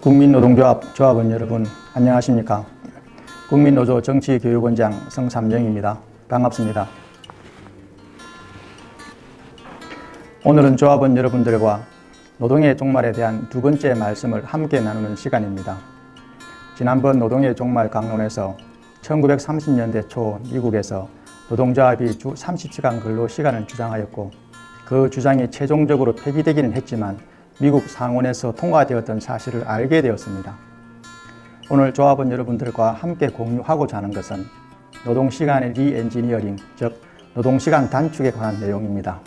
국민노동조합 조합원 여러분 안녕하십니까? 국민노조 정치교육원장 성삼정입니다. 반갑습니다 오늘은 조합원 여러분들과 노동의 종말에 대한 두 번째 말씀을 함께 나누는 시간입니다 지난번 노동의 종말 강론에서 1930년대 초 미국에서 노동조합이 주 30시간 근로 시간을 주장하였고 그 주장이 최종적으로 폐기되기는 했지만 미국 상원에서 통과되었던 사실을 알게 되었습니다. 오늘 조합원 여러분들과 함께 공유하고자 하는 것은 노동시간의 리엔지니어링, 즉 노동시간 단축에 관한 내용입니다.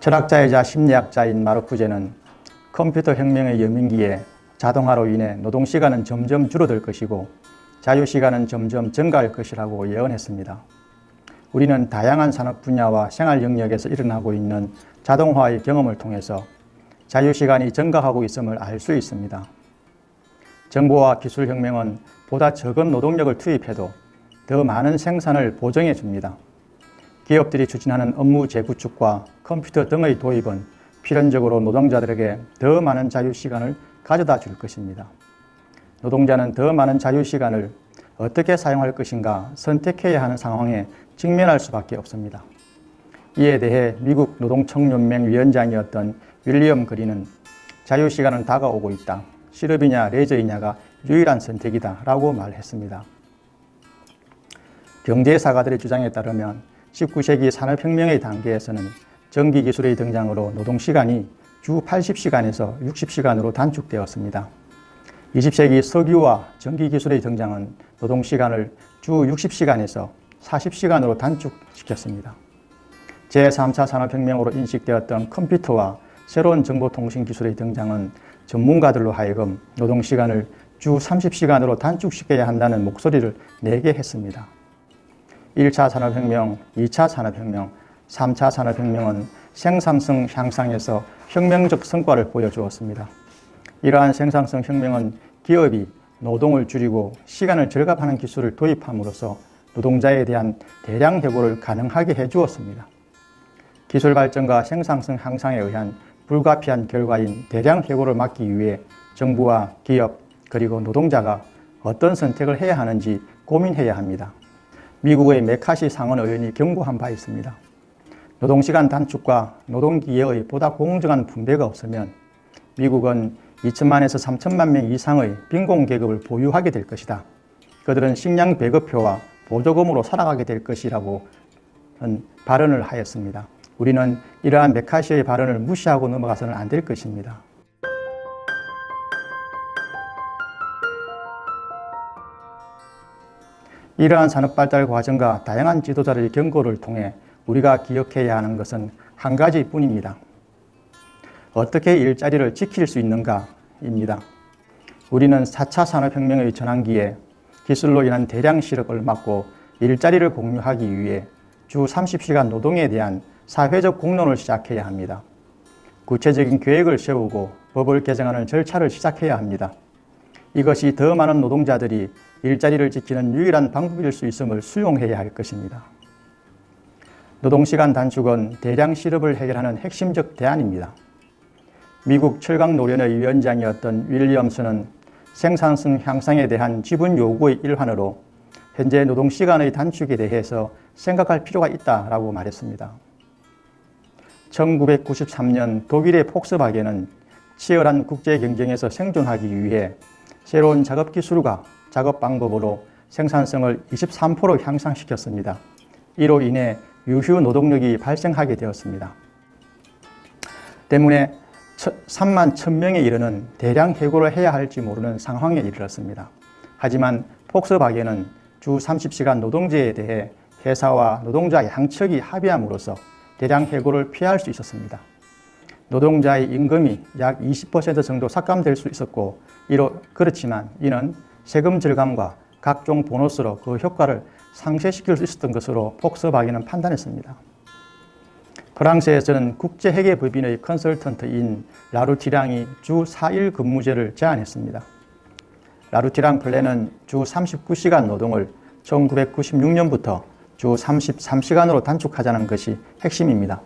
철학자이자 심리학자인 마르쿠제는 컴퓨터 혁명의 여민기에 자동화로 인해 노동 시간은 점점 줄어들 것이고 자유 시간은 점점 증가할 것이라고 예언했습니다. 우리는 다양한 산업 분야와 생활 영역에서 일어나고 있는 자동화의 경험을 통해서 자유 시간이 증가하고 있음을 알 수 있습니다. 정보와 기술 혁명은 보다 적은 노동력을 투입해도 더 많은 생산을 보정해 줍니다. 기업들이 추진하는 업무 재구축과 컴퓨터 등의 도입은 필연적으로 노동자들에게 더 많은 자유 시간을 가져다 줄 것입니다. 노동자는 더 많은 자유 시간을 어떻게 사용할 것인가 선택해야 하는 상황에 직면할 수밖에 없습니다. 이에 대해 미국 노동청연맹 위원장이었던 윌리엄 그린은 자유 시간은 다가오고 있다. 실업이냐 레저이냐가 유일한 선택이다. 라고 말했습니다. 경제사가들의 주장에 따르면 19세기 산업혁명의 단계에서는 전기 기술의 등장으로 노동시간이 주 80시간에서 60시간으로 단축되었습니다. 20세기 석유와 전기 기술의 등장은 노동시간을 주 60시간에서 40시간으로 단축시켰습니다. 제3차 산업혁명으로 인식되었던 컴퓨터와 새로운 정보통신 기술의 등장은 전문가들로 하여금 노동시간을 주 30시간으로 단축시켜야 한다는 목소리를 내게 했습니다. 1차 산업혁명, 2차 산업혁명, 3차 산업혁명은 생산성 향상에서 혁명적 성과를 보여주었습니다. 이러한 생산성 혁명은 기업이 노동을 줄이고 시간을 절감하는 기술을 도입함으로써 노동자에 대한 대량 해고를 가능하게 해 주었습니다. 기술 발전과 생산성 향상에 의한 불가피한 결과인 대량 해고를 막기 위해 정부와 기업 그리고 노동자가 어떤 선택을 해야 하는지 고민해야 합니다. 미국의 메카시 상원 의원이 경고한 바 있습니다. 노동시간 단축과 노동기회의 보다 공정한 분배가 없으면 미국은 2천만에서 3천만 명 이상의 빈곤 계급을 보유하게 될 것이다. 그들은 식량 배급표와 보조금으로 살아가게 될 것이라고 발언을 하였습니다. 우리는 이러한 메카시의 발언을 무시하고 넘어가서는 안 될 것입니다. 이러한 산업 발달 과정과 다양한 지도자의 경고를 통해 우리가 기억해야 하는 것은 한 가지 뿐입니다. 어떻게 일자리를 지킬 수 있는가입니다. 우리는 4차 산업혁명의 전환기에 기술로 인한 대량 실업을 막고 일자리를 공유하기 위해 주 30시간 노동에 대한 사회적 공론을 시작해야 합니다. 구체적인 계획을 세우고 법을 개정하는 절차를 시작해야 합니다. 이것이 더 많은 노동자들이 일자리를 지키는 유일한 방법일 수 있음을 수용해야 할 것입니다. 노동시간 단축은 대량 실업을 해결하는 핵심적 대안입니다. 미국 철강 노련의 위원장이었던 윌리엄스는 생산성 향상에 대한 지분 요구의 일환으로 현재 노동시간의 단축에 대해서 생각할 필요가 있다라고 말했습니다. 1993년 독일의 폭스바겐은 치열한 국제 경쟁에서 생존하기 위해 새로운 작업 기술과 작업 방법으로 생산성을 23% 향상시켰습니다. 이로 인해 유휴 노동력이 발생하게 되었습니다. 때문에 3만 1000명에 이르는 대량 해고를 해야 할지 모르는 상황에 이르렀습니다. 하지만 폭스바겐은 주 30시간 노동제에 대해 회사와 노동자 양측이 합의함으로써 대량 해고를 피할 수 있었습니다. 노동자의 임금이 약 20% 정도 삭감될 수 있었고 이로 그렇지만 이는 세금 절감과 각종 보너스로 그 효과를 상쇄시킬 수 있었던 것으로 폭스바겐은 판단했습니다. 프랑스에서는 국제 회계 법인의 컨설턴트인 라루티랑이 주 4일 근무제를 제안했습니다. 라루티랑 플랜은 주 39시간 노동을 1996년부터 주 33시간으로 단축하자는 것이 핵심입니다.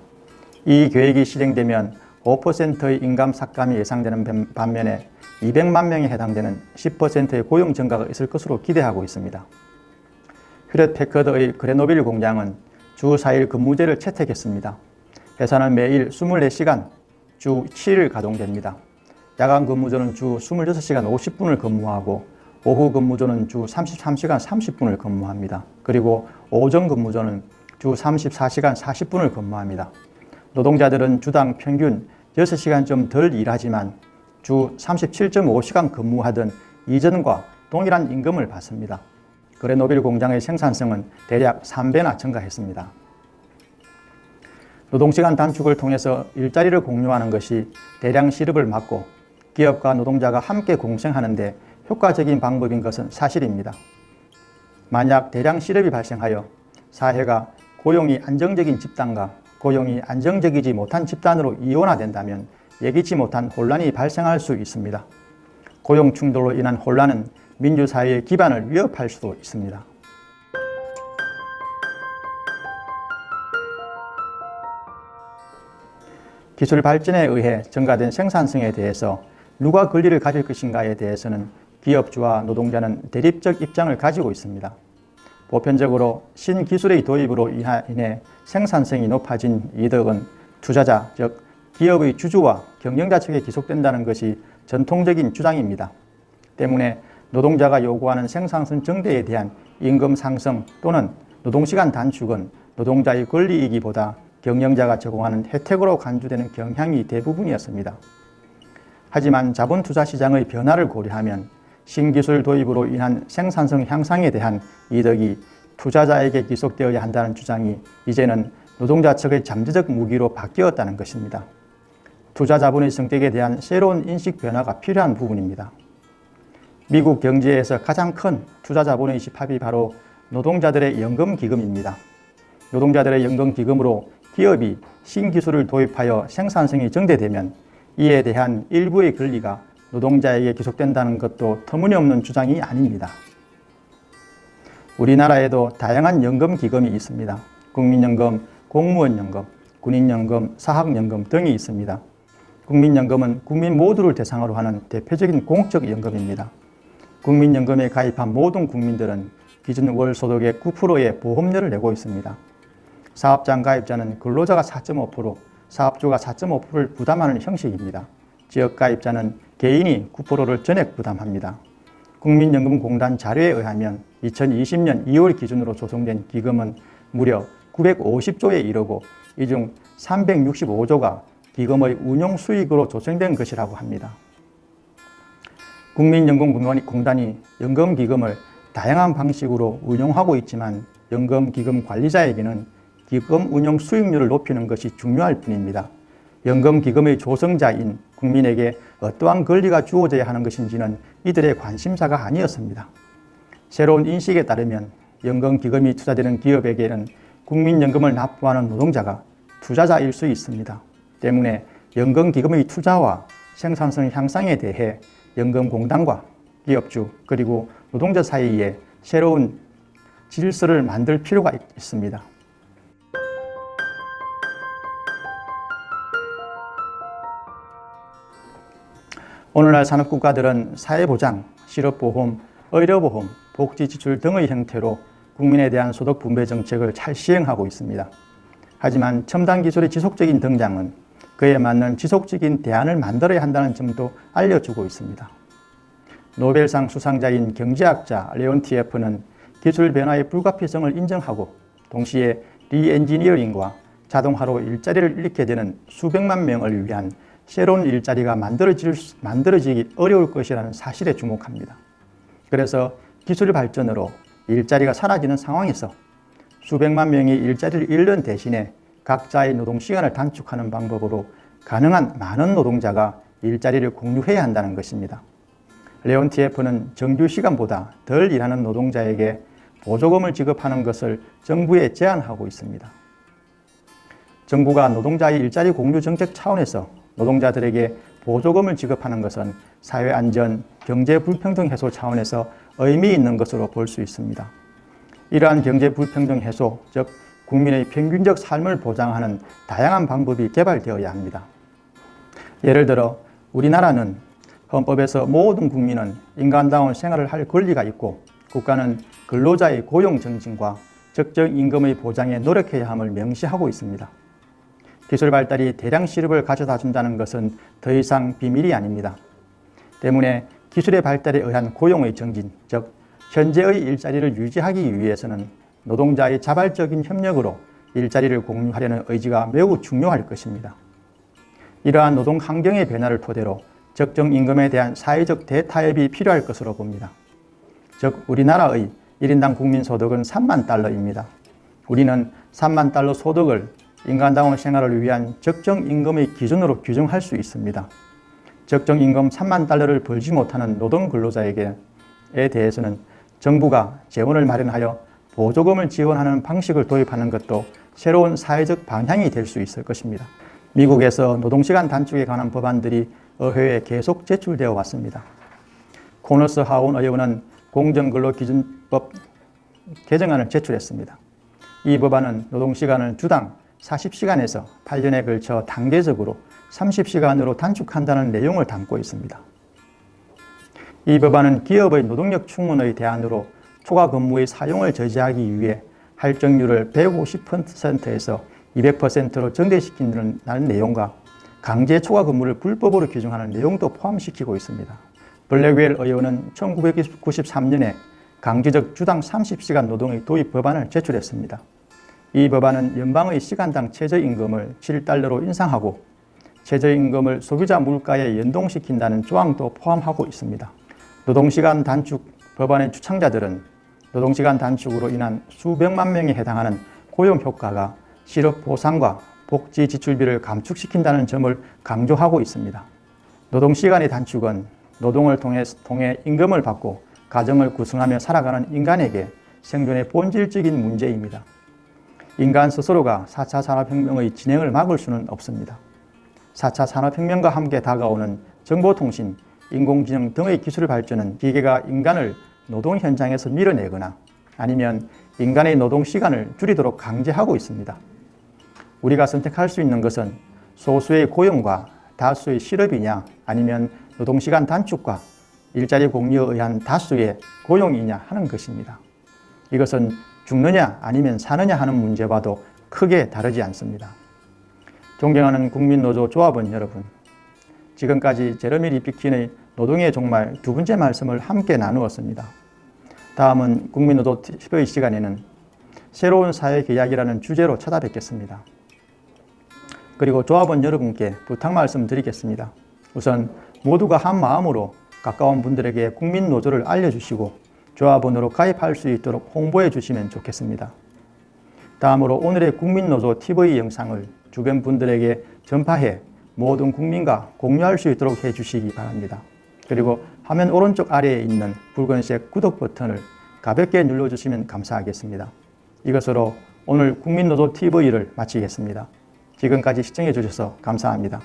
이 계획이 실행되면 5%의 인감 삭감이 예상되는 반면에 200만 명에 해당되는 10%의 고용 증가가 있을 것으로 기대하고 있습니다. 휴렛 패커드의 그레노빌 공장은 주 4일 근무제를 채택했습니다. 회사는 매일 24시간 주 7일 가동됩니다. 야간 근무조는 주 26시간 50분을 근무하고 오후 근무조는 주 33시간 30분을 근무합니다. 그리고 오전 근무조는 주 34시간 40분을 근무합니다. 노동자들은 주당 평균 6시간 좀 덜 일하지만 주 37.5시간 근무하던 이전과 동일한 임금을 받습니다. 그레노빌 공장의 생산성은 대략 3배나 증가했습니다. 노동시간 단축을 통해서 일자리를 공유하는 것이 대량 실업을 막고 기업과 노동자가 함께 공생하는데 효과적인 방법인 것은 사실입니다. 만약 대량 실업이 발생하여 사회가 고용이 안정적인 집단과 고용이 안정적이지 못한 집단으로 이원화된다면 예기치 못한 혼란이 발생할 수 있습니다. 고용 충돌로 인한 혼란은 민주사회의 기반을 위협할 수도 있습니다. 기술 발전에 의해 증가된 생산성에 대해서 누가 권리를 가질 것인가에 대해서는 기업주와 노동자는 대립적 입장을 가지고 있습니다. 보편적으로 신기술의 도입으로 인해 생산성이 높아진 이득은 투자자, 즉 기업의 주주와 경영자 측에 기속된다는 것이 전통적인 주장입니다. 때문에 노동자가 요구하는 생산성 증대에 대한 임금 상승 또는 노동시간 단축은 노동자의 권리이기보다 경영자가 제공하는 혜택으로 간주되는 경향이 대부분이었습니다. 하지만 자본 투자 시장의 변화를 고려하면 신기술 도입으로 인한 생산성 향상에 대한 이득이 투자자에게 기속되어야 한다는 주장이 이제는 노동자 측의 잠재적 무기로 바뀌었다는 것입니다. 투자 자본의 성격에 대한 새로운 인식 변화가 필요한 부분입니다. 미국 경제에서 가장 큰 투자 자본의 집합이 바로 노동자들의 연금 기금입니다. 노동자들의 연금 기금으로 기업이 신기술을 도입하여 생산성이 증대되면 이에 대한 일부의 권리가 노동자에게 기속된다는 것도 터무니없는 주장이 아닙니다. 우리나라에도 다양한 연금 기금이 있습니다. 국민연금, 공무원연금, 군인연금, 사학연금 등이 있습니다. 국민연금은 국민 모두를 대상으로 하는 대표적인 공적 연금입니다. 국민연금에 가입한 모든 국민들은 기준 월 소득의 9%의 보험료를 내고 있습니다. 사업장 가입자는 근로자가 4.5%, 사업주가 4.5%를 부담하는 형식입니다. 지역 가입자는 개인이 9%를 전액 부담합니다. 국민연금공단 자료에 의하면 2020년 2월 기준으로 조성된 기금은 무려 950조에 이르고 이 중 365조가 기금의 운용 수익으로 조성된 것이라고 합니다. 국민연금공단이 연금기금을 다양한 방식으로 운용하고 있지만 연금기금 관리자에게는 기금 운용 수익률을 높이는 것이 중요할 뿐입니다. 연금기금의 조성자인 국민에게 어떠한 권리가 주어져야 하는 것인지는 이들의 관심사가 아니었습니다. 새로운 인식에 따르면 연금기금이 투자되는 기업에게는 국민연금을 납부하는 노동자가 투자자일 수 있습니다. 때문에 연금기금의 투자와 생산성 향상에 대해 연금공단과 기업주 그리고 노동자 사이에 새로운 질서를 만들 필요가 있습니다. 오늘날 산업국가들은 사회보장, 실업보험, 의료보험, 복지지출 등의 형태로 국민에 대한 소득 분배 정책을 잘 시행하고 있습니다. 하지만 첨단 기술의 지속적인 등장은 그에 맞는 지속적인 대안을 만들어야 한다는 점도 알려주고 있습니다. 노벨상 수상자인 경제학자 레온티에프는 기술 변화의 불가피성을 인정하고 동시에 리엔지니어링과 자동화로 일자리를 잃게 되는 수백만 명을 위한 새로운 일자리가 만들어질, 만들어지기 어려울 것이라는 사실에 주목합니다. 그래서 기술 발전으로 일자리가 사라지는 상황에서 수백만 명이 일자리를 잃는 대신에 각자의 노동 시간을 단축하는 방법으로 가능한 많은 노동자가 일자리를 공유해야 한다는 것입니다. 레온티에프는 정규 시간보다 덜 일하는 노동자에게 보조금을 지급하는 것을 정부에 제안하고 있습니다. 정부가 노동자의 일자리 공유 정책 차원에서 노동자들에게 보조금을 지급하는 것은 사회 안전, 경제 불평등 해소 차원에서 의미 있는 것으로 볼 수 있습니다. 이러한 경제 불평등 해소, 즉 국민의 평균적 삶을 보장하는 다양한 방법이 개발되어야 합니다. 예를 들어 우리나라는 헌법에서 모든 국민은 인간다운 생활을 할 권리가 있고 국가는 근로자의 고용 정진과 적정 임금의 보장에 노력해야 함을 명시하고 있습니다. 기술 발달이 대량 실업을 가져다 준다는 것은 더 이상 비밀이 아닙니다. 때문에 기술의 발달에 의한 고용의 정진, 즉 현재의 일자리를 유지하기 위해서는 노동자의 자발적인 협력으로 일자리를 공유하려는 의지가 매우 중요할 것입니다. 이러한 노동 환경의 변화를 토대로 적정 임금에 대한 사회적 대타협이 필요할 것으로 봅니다. 즉 우리나라의 1인당 국민 소득은 3만 달러입니다. 우리는 3만 달러 소득을 인간다운 생활을 위한 적정 임금의 기준으로 규정할 수 있습니다. 적정 임금 3만 달러를 벌지 못하는 노동 근로자에게 에 대해서는 정부가 재원을 마련하여 보조금을 지원하는 방식을 도입하는 것도 새로운 사회적 방향이 될 수 있을 것입니다. 미국에서 노동시간 단축에 관한 법안들이 의회에 계속 제출되어 왔습니다. 코너스 하원 의원은 공정근로기준법 개정안을 제출했습니다. 이 법안은 노동시간을 주당 40시간에서 8년에 걸쳐 단계적으로 30시간으로 단축한다는 내용을 담고 있습니다. 이 법안은 기업의 노동력 충원의 대안으로 초과 근무의 사용을 저지하기 위해 할정률을 150%에서 200%로 증대시키는 내용과 강제 초과 근무를 불법으로 규정하는 내용도 포함시키고 있습니다. 블랙웰 의원은 1993년에 강제적 주당 30시간 노동의 도입 법안을 제출했습니다. 이 법안은 연방의 시간당 최저임금을 7달러로 인상하고 최저임금을 소비자 물가에 연동시킨다는 조항도 포함하고 있습니다. 노동시간 단축 법안의 주창자들은 노동시간 단축으로 인한 수백만 명에 해당하는 고용 효과가 실업 보상과 복지 지출비를 감축시킨다는 점을 강조하고 있습니다. 노동시간의 단축은 노동을 통해, 통해 임금을 받고 가정을 구성하며 살아가는 인간에게 생존의 본질적인 문제입니다. 인간 스스로가 4차 산업혁명의 진행을 막을 수는 없습니다. 4차 산업혁명과 함께 다가오는 정보통신, 인공지능 등의 기술 발전은 기계가 인간을 노동 현장에서 밀어내거나 아니면 인간의 노동 시간을 줄이도록 강제하고 있습니다. 우리가 선택할 수 있는 것은 소수의 고용과 다수의 실업이냐 아니면 노동시간 단축과 일자리 공유에 의한 다수의 고용이냐 하는 것입니다. 이것은 죽느냐 아니면 사느냐 하는 문제와도 크게 다르지 않습니다. 존경하는 국민노조 조합원 여러분, 지금까지 제러미 리피킨의 노동의 종말 두 번째 말씀을 함께 나누었습니다. 다음은 국민노조 TV의 시간에는 새로운 사회 계약이라는 주제로 찾아뵙겠습니다. 그리고 조합원 여러분께 부탁 말씀 드리겠습니다. 우선 모두가 한 마음으로 가까운 분들에게 국민노조를 알려주시고 조합원으로 가입할 수 있도록 홍보해 주시면 좋겠습니다. 다음으로 오늘의 국민노조 TV 영상을 주변 분들에게 전파해 모든 국민과 공유할 수 있도록 해 주시기 바랍니다. 그리고 화면 오른쪽 아래에 있는 붉은색 구독 버튼을 가볍게 눌러주시면 감사하겠습니다. 이것으로 오늘 국민노조 TV를 마치겠습니다. 지금까지 시청해 주셔서 감사합니다.